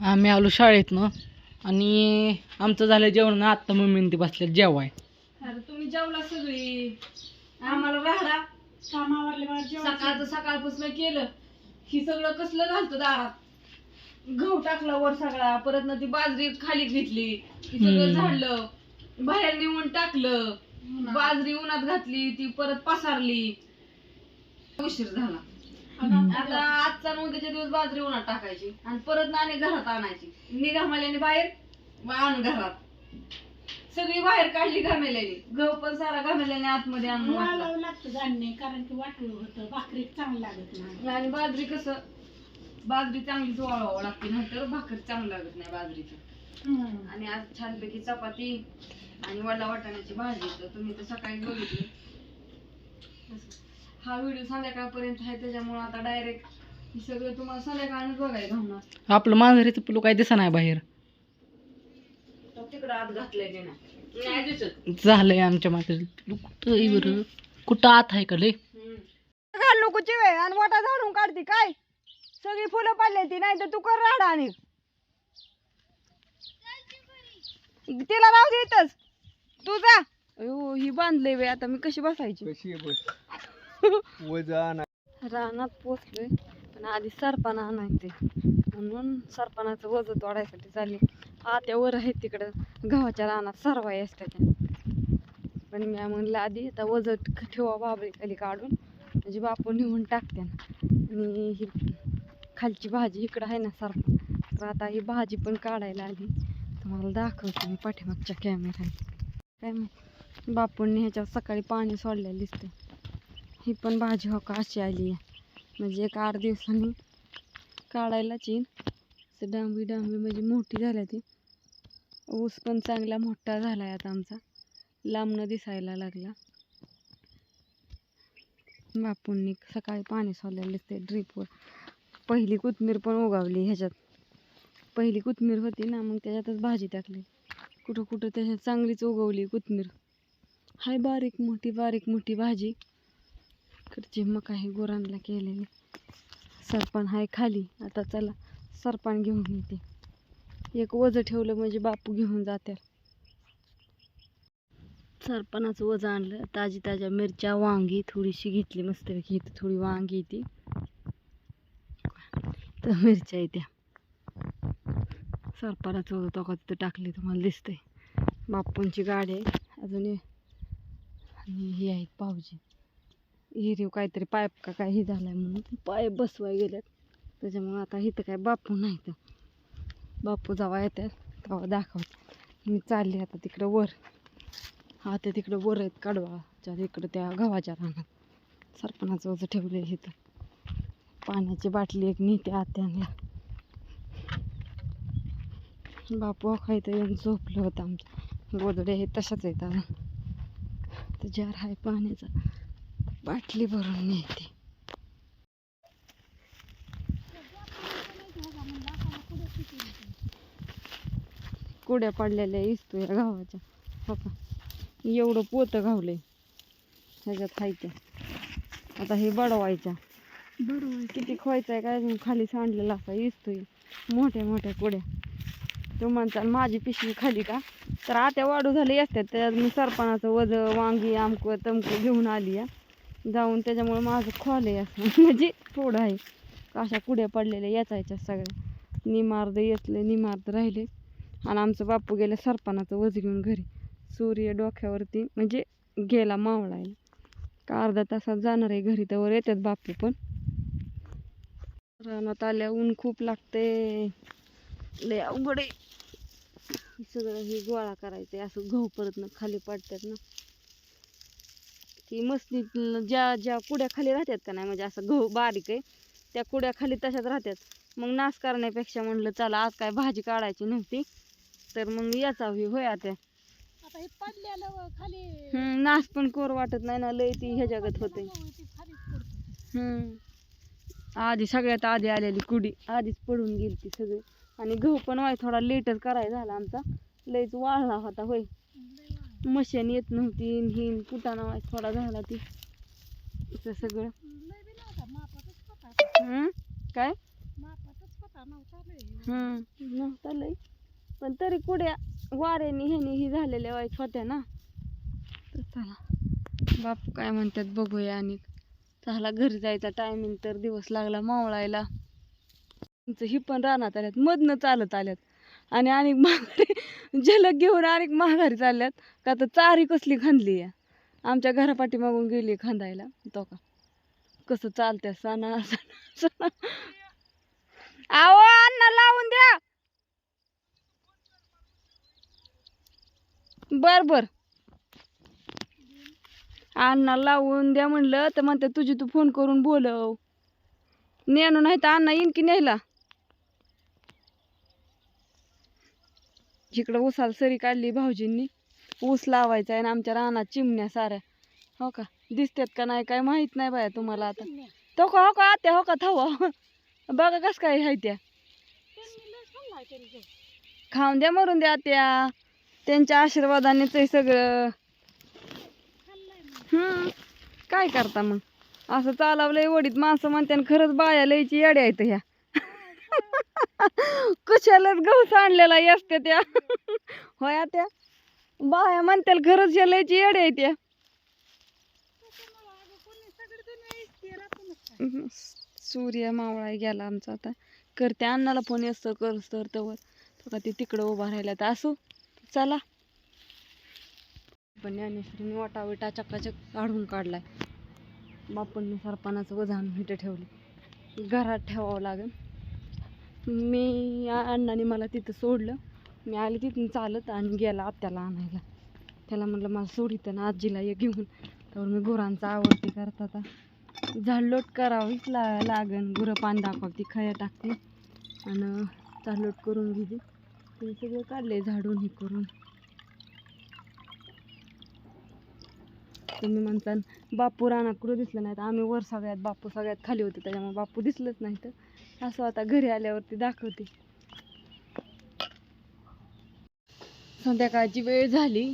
आम्ही आलो शाळेतनं आणि आमचं झालं जेवण आत्ता मम्मीने ते बसल्या जेवाय. अरे तुम्ही जेवला सगळी. आम्हाला राहडा सकाळचं सकाळपासून केलं. ही सगळं कसलं घालतं दारात? गहू टाकला वर सगळा. परत ना ती बाजरी खाली घेतली. ती सगळं हम्म. झाडलं. बाहेर नेऊन टाकलं. बाजरी उन्हात घातली. ती परत पसारली. उशीर झाला. आता आजचा उद्याच्या दिवस बाजरी उन्हात टाकायची. आणि परत ना आणि घरात आणायची. मी घामाल्याने बाहेर व आण घरात. सगळी बाहेर काढली घामेल्याने गहू पण सारा घामेल्याने आतमध्ये आणून. वाळावं लागतं धान्य कारण की वाटलं होतं. भाकरी चांगलं लागत नाही. आणि बाजरी कसं? बाजरी चांगलीच वाळवावं लागते नाहीतर भाकर चांगलं लागत नाही बाजरीची. हम्म. आणि आज छानपैकी चपाती आणि वडा वाटाण्याची भाजी. तर तुम्ही तर सकाळी बघितली. हा व्हिडिओ संध्याकाळपर्यंत आहे त्याच्यामुळे आता डायरेक्ट हे सगळं तुम्हाला संध्याकाळच बघायला घालणार आपलं मांजरीचं पिलू काय दिसा नाही बाहेर. तिकडं आत घातलंय ते नाही नाही दिसत. झालंय आमच्या मांजरीचं पिलू कुठं आहे बरं? कुठं आत आहे का लय? घाल नको चिवे आणि वाटा झाडून काढते काय? सगळी फुलं पडली ती नाही तर तू कर राडा आणि. तिला राहू दे इथंच. तू जा. अयो ही बांधले वे आता मी कशी बसायची? कशी बस? वजन रानात पोचलोय पण आधी सरपणा आणायचे. म्हणून सरपणाचं वज तोडायसाठी चालली. आत्यावर आहे आहेत तिकडं गव्हाच्या रानात सरवाई असते त्या पण मी म्हणलं आधी आता वज ठेवा बाबरी खाली काढून. म्हणजे बापू नेऊन टाकते आणि ही खालची भाजी इकडं आहे ना सरपण. तर आता ही भाजी पण काढायला आली. तुम्हाला दाखवते मी पाठीमागच्या कॅमेऱ्याने काय बापूंनी ह्याच्यावर सकाळी पाणी सोडलेलं दिसतं ही पण भाजी हो का अशी आली आहे. म्हणजे एक आठ दिवसांनी काढायलाच येईल असं डांबी डांबी म्हणजे मोठी झाल्या ती. ऊस पण चांगला मोठा झाला आहे आता आमचा. लांबनं दिसायला लागला. बापूंनी सकाळी पाणी सोडलेलं ते ड्रीपवर पहिली कोथमीर पण उगावली ह्याच्यात. पहिली कोथमीर होती ना मग त्याच्यातच भाजी टाकली. कुठं कुठं त्याच्यात चांगलीच उगवली कोथमीर हाय बारीक मोठी बारीक मोठी भाजी. इकडची मग आहे गुरांना केलेली. सरपण आहे खाली. आता चला सरपण घेऊन येते. एक वजं ठेवलं म्हणजे बापू घेऊन जाते सरपणाचं वजं आणलं. ताजी ताज्या मिरच्या वांगी थोडीशी घेतली मस्तपैकी इथं थोडी वांगी ती तर मिरच्या येत्या. सरपणाचं वजं तो का तिथं टाकली तुम्हाला दिसतंय. बापूंची गाडी आहे. अजून आणि ही आहेत पावजी. हिरीव काहीतरी पाईप का काय हे झालं आहे म्हणून पाईप बसवाय गेल्यात त्याच्यामुळं आता इथं काय बापू नाही तर. बापू जेव्हा येतात तेव्हा दाखवत मी चालली आता तिकडं वर. हा ते तिकडं वर आहेत कडवाच्या तिकडं त्या गव्हाच्या रानात. सरपणाचं वजं ठेवलं आहे इथं. पाण्याची बाटली एक नेते आत्यांना. बापू खायचं येऊन झोपलं होतं आमचं. गोदडे हे तशाच आहेत अजून. तर जार आहे पाण्याचा. बाटली भरून नेते. कुड्या पडलेल्या इसतो या गावाच्या. हो बघा एवढं पोतं घावलंय. ह्याच्यात खायच्या आता हे बडवायच्या. बरोबर किती खोयचा आहे काय? अजून खाली सांडलेला असा इसतोय मोठ्या मोठ्या कुड्या. तो म्हणता माझी पिशवी खाली का? तर आत्या वाढू झाली असतात त्याच्यात मी सरपणाचं वज वांगी आमकं तमकं घेऊन आली आहे जाऊन त्याच्यामुळं माझं खोल आहे. असं म्हणजे थोडं आहे. अशा कुड्या पडलेल्या याचायच्या सगळ्या. निमार्द येतले निमार्द राहिले. आणि आमचं बापू गेलं सरपणाचं वज घेऊन घरी. सूर्य डोक्यावरती म्हणजे गेला मावळायला. का अर्धा तासात जाणार आहे घरी तर येतात बापू पण. रानात आल्या ऊन खूप लागते. लय अवघड आहे. सगळं हे गोळा करायचं असं गहू परत ना खाली पडतात ना. ती मस्तीत ज्या ज्या कुड्या खाली राहतात का नाही म्हणजे असं गहू बारीक आहे त्या कुड्या खाली तशाच राहतात. मग नाश करण्यापेक्षा म्हणलं चला आज काय भाजी काढायची नव्हती तर मग याचा होय आता. हे हम्म, नाश पण कोर वाटत नाही ना लय ती ह्या जगात होते. हम्म. आधी सगळ्यात आधी आलेली कुडी आधीच पडून गेली ती सगळी. आणि गहू पण वाय थोडा लेटच करायचा झाला आमचा. लयच वाळला होता होय. मशीन येत नव्हती हिन कुटाणा वाय थोडा झाला ती. तिचं सगळं. लय होता काय? मापातच हम्म नव्हता लय. पण तरी कुड्या वाऱ्याने ह्यानी ही झालेल्या वाईट होत्या ना. तर चला. बाप काय म्हणतात बघूया आणि चला घरी जायचा टायमिंग तर दिवस लागला मावळायला. तुमचं ही पण रानात आल्यात मधनं चालत आल्यात. आणि आणि माघारी झलक घेऊन आणि माघारी चालल्यात. का तर चारी कसली खांदली आहे. आमच्या घरापाठी मागून गेली खांदायला. तो का? कसं चालत्या? सणा सणा सणा. आहो अन्न लावून द्या. बर बर. अण्णा लावून द्या म्हणलं तर म्हणते तुझी तू फोन करून बोलव. नेणू नाही तर अण्णा येईन की न्यायला? जिकडं उसाला सरी काढली भाऊजींनी ऊस लावायचा आहे आणि आमच्या रानात चिमण्या साऱ्या. हो का? दिसतात का नाही काय माहीत नाही बाया तुम्हाला आता. तो का हो का आत्या हो का थावा हो बघा कस काय आहे त्या. खाऊन द्या मरून द्या त्या त्यांच्या आशीर्वादानेच आहे सगळं. हम्म. काय करता मग? असं चालवलंय वडीत माणसं म्हणते आणि खरंच बाया लयची येड्या आहेत ह्या. कशालाच गहू सांडलेला असते त्या. होया त्या बाया म्हणतील खरंच या येड आहे आहेत त्या सूर्य मावळा गेला आमचा आता. करते अण्णाला फोन असतं कर तर तवर का ते तिकडं उभा राहिला तर असू. चला. पण ज्ञानेश्वरीने वाटा विटा चक्काचक काढून काढलाय. बापांनी सरपणाचं वजन मिठं ठेवले. घरात ठेवावं लागेल. मी अण्णाने मला तिथं सोडलं. मी आले तिथून चालत आणि गेला आत्याला आणायला. त्याला म्हटलं मला सोडित ना आजीला ये घेऊन. तर मी गुरांचा आवडते करत आता झाडलोट करावीच ला लागन. गुरं पाणी दाखवती खया टाकते. आणि झाडलोट करून घेते. ते सगळं काढले झाडून हे करून. तुम्ही म्हणता बापू रानात कुठं दिसलं नाही तर आम्ही वर सगळ्यात बापू सगळ्यात खाली होते त्याच्यामुळे बापू दिसलंच नाही तर असं आता घरी आल्यावरती दाखवते. संध्याकाळची वेळ झाली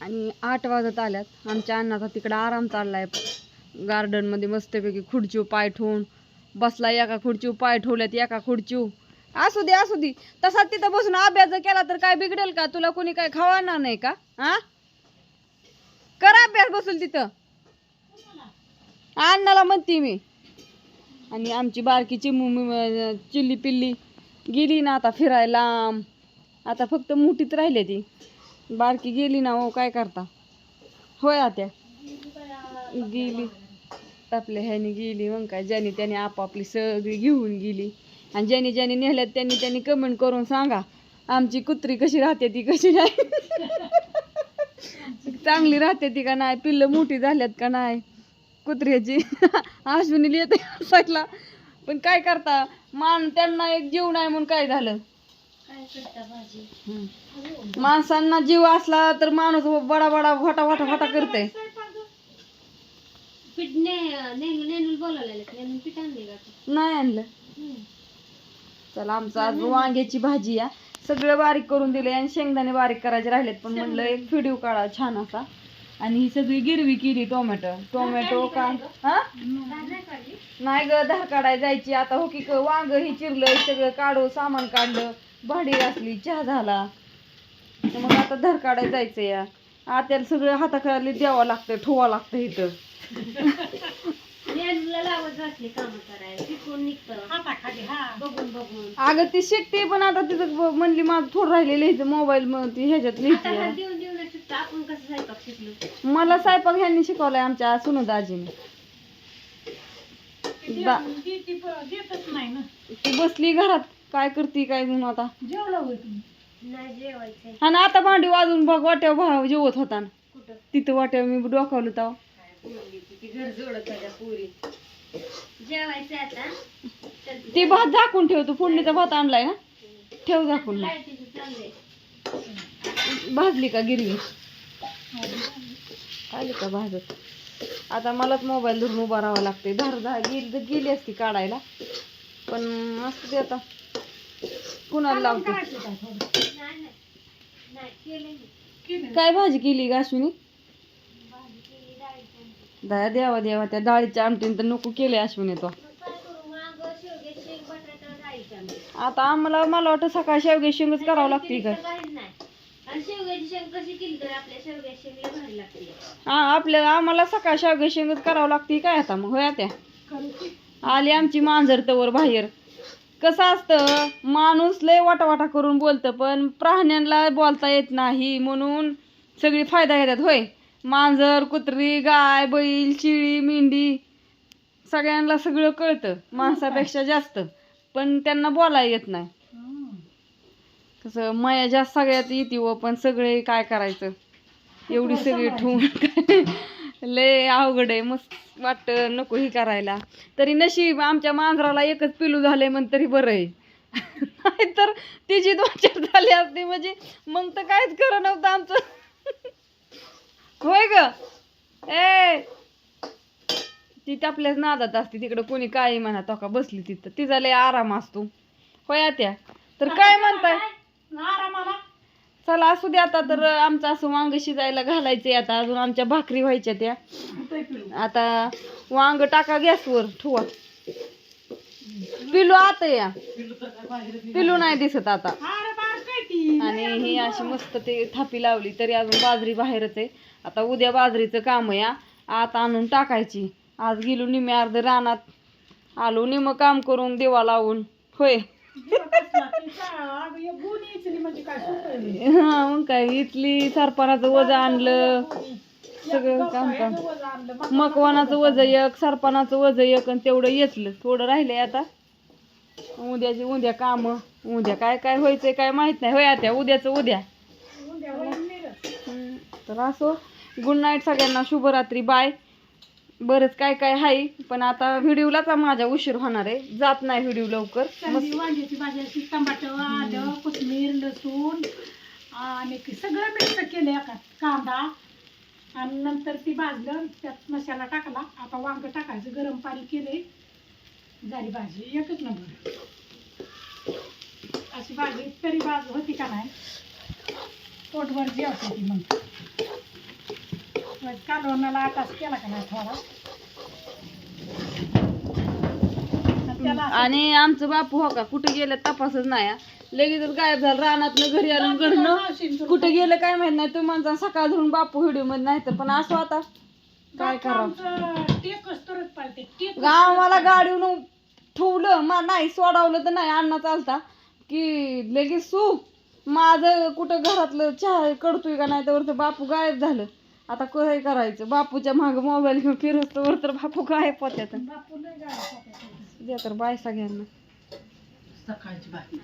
आणि आठ वाजत आल्यात. आमच्या अण्णाचा तिकडं आराम चाललाय. गार्डनमध्ये मस्तपैकी खुर्चीवर पाय ठेवून बसला एका खुर्चीवर पाय ठेवल्यात एका खुर्चीवर. असू दे असू दे. तसा तिथं बसून अभ्यास जर केला तर काय बिघडेल का? तुला कोणी काय खावाणार नाही का? हा कर अभ्यास बसून तिथं. अण्णाला म्हणते मी. आणि आमची बारकी चिमू चिल्ली पिल्ली गेली ना आता फिरायला. लांब. आता फक्त मुठीत राहिली ती. बारकी गेली ना हो काय करता? होय आत्या? गेली. आपल्या ह्यानी गेली मग काय? ज्याने त्याने आपापली सगळी घेऊन गेली. आणि ज्याने ज्याने नेल्यात त्यांनी त्यांनी कमेंट करून सांगा आमची कुत्री कशी राहते ती कशी नाही? चांगली राहते ती का नाही? पिल्लं मोठी झाल्यात का नाही? कुत्र्याची. अश्विनी येते हसायला. पण काय करता? मान त्यांना एक जीव नाही म्हणून काय झालं. माणसांना जीव असला तर माणूस बडा बडा फटा फटा फटा करते नाही आणलं. चला आमचं आज वांग्याची भाजी या. सगळं बारीक करून दिले आणि शेंगदाणे बारीक करायचे राहिलेत. पण म्हणलं एक व्हिडिओ काढा छान असा. आणि ही सगळी गिरवी केली टोमॅटो. टोमॅटो का हा? नाही ग धार काढाय जायची. आता हो की क- वांग ही चिरलं हे सगळं काढू सामान काढलं भांडी घासली चहा झाला. तर मग आता धार काढाय जायचं या. आत्याला सगळं हाताखाली द्यावं लागतं ठेवावं लागतं इथं. हा अगं ती शिकते पण आता तिथं म्हणली माझं थोडं राहिले लिहायचं मोबाईल मला स्वयंपाक ह्यांनी शिकवलाय आमच्या सुनदा आजीने बा- ती ती प- देतच नाही ना. ती बसली घरात. काय करते काय म्हणून आता. जेवलं होय तुम्ही? आणि आता भांडी वाजून बघ वाट्यावर भाव जेवत होता ना. तिथं वाट्यावर मी डोकावलं तेव्हा. ते भात झाकून ठेवतो. फोडणीचा भात आणलाय ना ठेव झाकून. भाजली का गिरवी? आली का भाजत? आता मलाच मोबाईल धरून उभा राहावं लागते धार धार गेली गेली असती काढायला. पण मस्त ते आता. कुणाला लावते? काय भाजी? केली का अश्विनी? दया देवा देवा त्या डाळीच्या आमटीने तर नको केले अश्विनी तो. आता आम्हाला मला वाटतं सकाळ शेवगे शेंगच करावं लागते हा आपल्याला आम्हाला सकाळ शेवगे शेंगच करावं लागते. काय आता मग? होया त्या आली आमची मांजर तवर बाहेर. कसं असतं माणूस लय वाटावाटा करून बोलतं पण प्राण्यांना बोलता येत नाही म्हणून सगळी फायदा घेतात होय? मांजर कुत्री गाय बैल शिळी मेंढी सगळ्यांना सगळं कळतं माणसापेक्षा जास्त. पण त्यांना बोलायला येत नाही. कसं माया जास्त सगळ्यात येते व पण सगळे काय करायचं? एवढी सगळी ठेवून लय अवघड आहे मस्त वाटतं नको ही करायला. तरी नशीब आमच्या मांजराला एकच पिलू झालंय म्हण तरी बरं आहे. नाहीतर तिची दोन चार झाली असती म्हणजे मग तर काहीच खरं नव्हतं आमचं. होय ग? ए! ती तर आपल्याच नादात असते तिकडं कोणी काही म्हणा तो का बसली तिथं. तिचा लय आराम असतो. होय त्या तर काय म्हणताय? आरामाला चला असू दे आता तर आमचं असं वांग शिजायला घालायचंय आता. अजून आमच्या भाकरी व्हायच्या त्या. आता वांग टाका गॅसवर ठेवा. पिलू आता या. पिलू नाही. दिसत आता. आणि ही अशी मस्त ते थापी लावली तरी अजून बाजरी बाहेरच आहे. आता उद्या बाजरीचं काम आहे हा. आता आणून टाकायची. आज गेलो निम्मे अर्ध रानात. आलो निम काम करून देवा लावून. होय. हा मग काय इथली सरपणाचं वजन आणलं सगळं काम काम. मकवानाचं वज एक सरपणाचं वज एक आणि तेवढं येचलं थोडं राहिलंय आता. उद्याचे उद्या काम. उद्या काय काय व्हायचंय काय माहीत नाही. होय आता उद्याचं उद्या. तर असो. गुड नाईट सगळ्यांना. शुभरात्री. बाय. बरंच काय काय आहे पण आता व्हिडिओलाच माझा उशीर होणार आहे. जात नाही व्हिडिओ लवकर. वांग्याची भाजी अशी टमाटर आलं कोथिंबीर लसूण आणि ते सगळं मिक्स केलं एका कांदा. आणि नंतर ती भाजलं त्यात मसाला टाकला. आता वांग टाकायचं गरम पाणी केले झाली भाजी एकच नंबर. अशी भाजी तरी भाजी होती का नाही? पोटभर जेवते ती मग मग. कालवणाला आटाच केला का नाही थोडा? आणि आमचं बापू हो का कुठे गेलं तपासच नाही हा. लगेचच गायब झालं रानातनं घरी आलं घरनं कुठे गेलं काय माहीत नाही तुम्ही म्हणता सकाळ धरून बापू व्हिडिओमध्ये नाही तर पण असो आता काय करावं? टेकच तरच पाळते टेक गावाला ठेवलं मा नाही सोडावलं तर नाही अण्णा चालता. की लगेच सू माझं कुठं घरातलं चहा कडतोय का नाही तर बापू गायब झालं. आता काय करायचं? बापूच्या माग मोबाईल घेऊन फिरत तर बापू लय गाडी द्या तर बाय सगळ्यांना सकाळची भाजी